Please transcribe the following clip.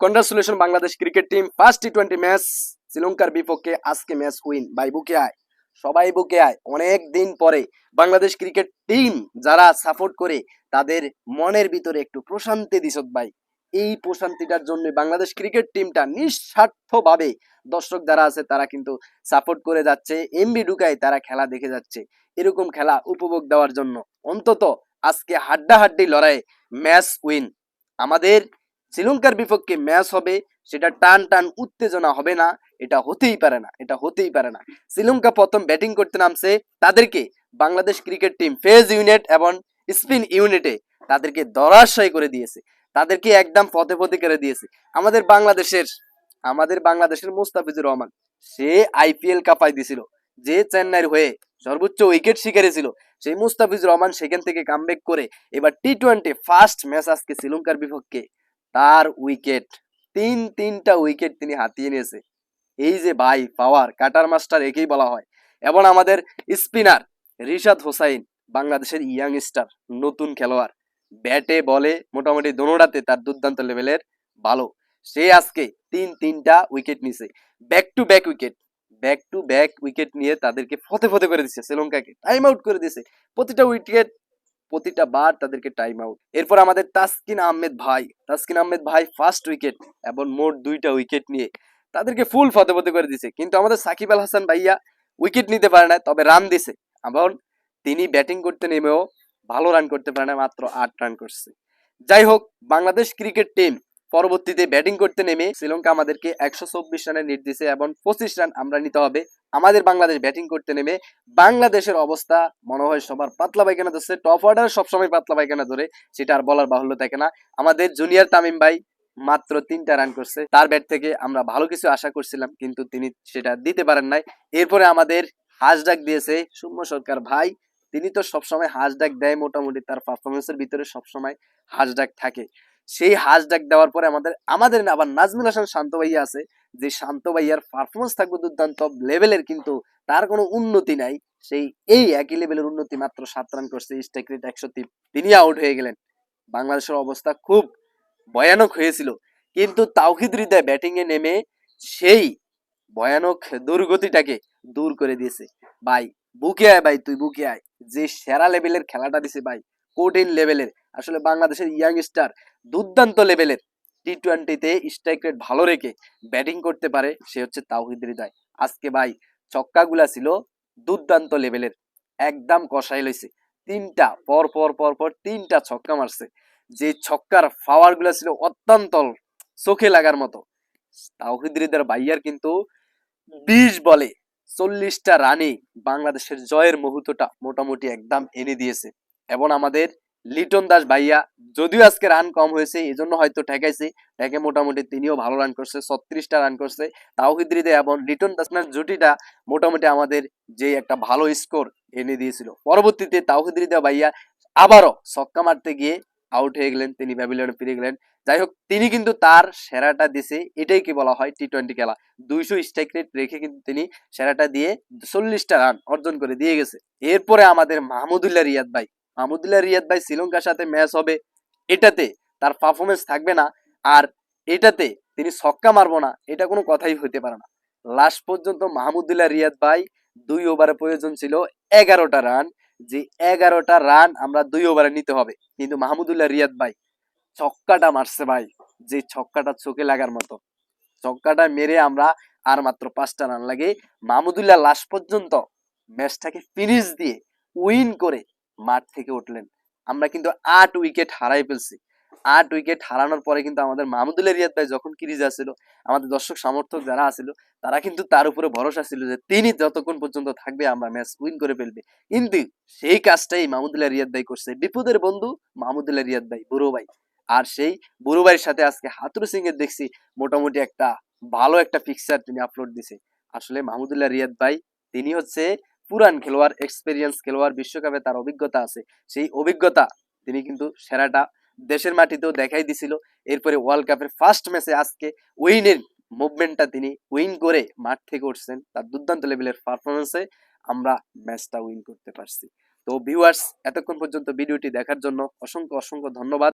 Congratulation Bangladesh cricket team first T twenty match শ্রীলঙ্কার বিপক্ষে আজকে ম্যাচ উইন বাই বুকে আয় সবাই বুকে আয় অনেক দিন পরে বাংলাদেশ ক্রিকেট টিম যারা সাপোর্ট করে, তাদের মনের ভিতরে একটু প্রশান্তি দিছত ভাই। এই প্রশান্তিটার জন্য বাংলাদেশ ক্রিকেট টিমটা নিঃস্বার্থভাবে দর্শক যারা আছে, তারা কিন্তু সাপোর্ট করে যাচ্ছে এমবি ঢুকায় তারা খেলা দেখে যাচ্ছে। এরকম খেলা উপভোগ দেওয়ার জন্য অন্তত আজকে হাড্ডাহাড্ডি লড়াইয়ে ম্যাচ উইন আমাদের শ্রীলঙ্কার বিপক্ষে ম্যাচ হবে, সেটা টান টান উত্তেজনা হবে না, এটা হতেই পারে না, এটা হতেই পারে না। শ্রীলঙ্কা প্রথম ব্যাটিং করতে নামছে তাদেরকে Bangladesh cricket team pace unit এবং স্পিন ইউনিটে তাদেরকে দরাশয় করে দিয়েছে। তাদেরকে একদম পথে পথে করে দিয়েছে। আমাদের বাংলাদেশের আমাদের বাংলাদেশের মুস্তাফিজুর রহমান, সে আইপিএল কাপাই দিছিল। যে চেন্নাইয়ের হয়ে সর্বোচ্চ উইকেট শিকারে ছিল সেই মুস্তাফিজুর রহমান সেখান থেকে কামব্যাক করে এবার টি টোয়েন্টি ফার্স্ট ম্যাচ আজকে শ্রীলঙ্কার বিপক্ষে তার উইকেট তিন তিনটা উইকেট তিনি হাতিয়ে নিয়েছে। এই যে ভাই পাওয়ার কাটার মাস্টার একেই বলা হয়। এবং আমাদের স্পিনার রিশাদ হোসাইন, বাংলাদেশের ইয়াং স্টার নতুন খেলোয়াড়। ব্যাটে, বলে মোটামুটি দোনোটাতে তার দুর্দান্ত লেভেলের ভালো। সে আজকে তিন তিনটা উইকেট নিছে back to back wicket back to back wicket নিয়ে তাদেরকে ফতে ফতে করে দিচ্ছে শ্রীলঙ্কাকে। টাইম আউট করে দিছে প্রতিটা উইকেট প্রতিটা বার তাদেরকে টাইম আউট এরপর আমাদের তাসকিন আহমেদ ভাই। তাসকিন আহমেদ ভাই ফার্স্ট উইকেট এবং মোট দুইটা উইকেট নিয়ে তাদেরকে ফুল ফতেপতে ফতে করে দিছে। কিন্তু আমাদের সাকিব আল হাসান ভাইয়া উইকেট নিতে পারে না, তবে রান দিছে। এবং তিনি ব্যাটিং করতে নেমেও ভালো রান করতে পারে না, মাত্র আট রান করছে। যাই হোক, বাংলাদেশ ক্রিকেট টিম পরবর্তীতে ব্যাটিং করতে নেমে শ্রীলঙ্কা আমাদেরকে একশো চব্বিশ রানের নিট দিছে এবং পঁচিশ রান আমরা নিতে হবে। আমাদের বাংলাদেশ ব্যাটিং করতে নেমে বাংলাদেশের অবস্থা মনে হয় সবার পাতলা পায়খানা ধরছে। টপ অর্ডার সবসময় পাতলা পায়খানা ধরে, সেটা আর বলার বাহুল্য থাকে না। আমাদের জুনিয়র তামিম ভাই মাত্র তিনটা রান করছে। তার ব্যাট থেকে আমরা ভালো কিছু আশা করছিলাম, কিন্তু তিনি সেটা দিতে পারেন নাই। এরপরে আমাদের হাঁস ডাক দিয়েছে সৌম্য সরকার ভাই। তিনি তো সবসময় হাঁস ডাক দেয়, মোটামুটি তার পারফরমেন্সের ভিতরে সবসময় হাঁস ডাক থাকে। সেই হাঁস ডাক দেওয়ার পরে আমাদের আমাদের আবার নাজমুল হাসান শান্ত ভাইয়া আছে, যে শান্ত ভাইয়ার পারফরমেন্স থাকবে দুর্দান্ত লেভেলের কিন্তু তার কোনো উন্নতি নাই, সেই এই একই লেভেলের উন্নতি মাত্র সাত রান করছে স্ট্রাইক রেট একশো তিনি। আউট হয়ে গেলেন। বাংলাদেশের অবস্থা খুব ভয়ানক হয়েছিল। কিন্তু তাওহিদ হৃদয় ব্যাটিং এ নেমে সেই ভয়ানক দুর্গতিটাকে দূর করে দিয়েছে। ভাই, বুকে আয় ভাই, তুই বুকে আয়। যে সেরা লেভেলের খেলাটা দিছে ভাই কঠিন লেভেলের আসলে বাংলাদেশের ইয়াং স্টার দুর্দান্ত লেভেলের টি টোয়েন্টিতে স্ট্রাইক রেট ভালো রেখে ব্যাটিং করতে পারে, সে হচ্ছে তাওহিদ হৃদয়। আজকে ভাই ছক্কাগুলা ছিল দুর্দান্ত লেভেলের একদম কষাই লইছে। তিনটা, পর পর পর পর তিনটা ছক্কা মারছে। যে ছক্কার পাওয়ারগুলা ছিল অত্যন্ত চোখে লাগার মতো। তাওহিদ হৃদয়ের ভাইয়ার কিন্তু বিশ বলে চল্লিশটা রানে বাংলাদেশের জয়ের মুহূর্তটা মোটামুটি একদম এনে দিয়েছে। এবং আমাদের লিটন দাস ভাইয়া যদিও আজকে রান কম হয়েছে এই জন্য হয়তো ঠেকাইছে। ঠেকে মোটামুটি তিনিও ভালো রান করছে, ছত্রিশটা রান করছে। তাওহিদ হৃদয় এবং লিটন দাসনার জুটিটা মোটামুটি আমাদের যে একটা ভালো স্কোর এনে দিয়েছিল। পরবর্তীতে তাওহিদ হৃদয় ভাইয়া আবারও ছক্কা মারতে গিয়ে আউট হয়ে গেলেন, তিনি ব্যাবিলনে ফিরে গেলেন। যাই হোক, তিনি কিন্তু তার সেরাটা দিছে, এটাই কি বলা হয় টি টোয়েন্টি খেলা। দুইশো স্ট্রাইক রেট রেখে কিন্তু তিনি সেরাটা দিয়ে চল্লিশটা রান অর্জন করে দিয়ে গেছে। এরপরে আমাদের মাহমুদুল্লাহ রিয়াদ ভাই। মাহমুদুল্লাহ রিয়াদ ভাই শ্রীলঙ্কার সাথে ম্যাচ হবে, এটাতে তার পারফরমেন্স থাকবে না, আর এটাতে তিনি ছক্কা মারবো না, এটা কোনো কথাই হইতে পারে না। লাস্ট পর্যন্ত মাহমুদুল্লাহ রিয়াদ ভাই দুই ওভারে প্রয়োজন ছিল এগারোটা রান যে এগারোটা রান আমরা দুই ওভারে নিতে হবে। কিন্তু মাহমুদুল্লাহ রিয়াদ ভাই ছক্কাটা মারছে ভাই, যে ছক্কাটা চোখে লাগার মতো। ছক্কাটা মেরে আমরা আর মাত্র পাঁচটা রান লাগে মাহমুদুল্লাহ লাস্ট পর্যন্ত ম্যাচটাকে ফিনিশ দিয়ে উইন করে মাঠ থেকে উঠলেন। আমরা কিন্তু আট উইকেট হারাই ফেলছি। আট উইকেট হারানোর পরে কিন্তু আমাদের মাহমুদুল্লাহ রিয়াদ ভাই যখন ক্রিজ আসছিল, আমাদের দর্শক সমর্থক যারা আছিল, তারা কিন্তু তার উপরে ভরসা ছিল যে তিনি যতক্ষণ পর্যন্ত থাকবে আমরা ম্যাচ উইন করে ফেলবে। কিন্তু সেই কাজটাই মাহমুদুল্লাহ রিয়াদ ভাই করছে। বিপদের বন্ধু মাহমুদুল্লাহ রিয়াদ ভাই বুড়ো ভাই। আর সেই বুড়ো ভাইয়ের সাথে আজকে হাতুর সিং এর দেখছি, মোটামুটি একটা ভালো একটা পিকচার তিনি আপলোড দিছে। আসলে মাহমুদুল্লাহ রিয়াদ ভাই, তিনি হচ্ছে পুরান খেলোয়াড় এক্সপেরিয়েন্স খেলোয়াড় বিশ্বকাপে তার অভিজ্ঞতা আছে। সেই অভিজ্ঞতা তিনি কিন্তু সেরাটা দেশের মাটিতেও দেখাই দিছিল। এরপরে ওয়ার্ল্ড কাপের ফার্স্ট ম্যাচে আজকে উইনের মুভমেন্টটা তিনি উইন করে মাঠ থেকে উঠছেন। তার দুর্দান্ত লেভেলের পারফরমেন্সে আমরা ম্যাচটা উইন করতে পারছি। তো ভিউয়ার্স এতক্ষণ পর্যন্ত ভিডিওটি দেখার জন্য অসংখ্য অসংখ্য ধন্যবাদ।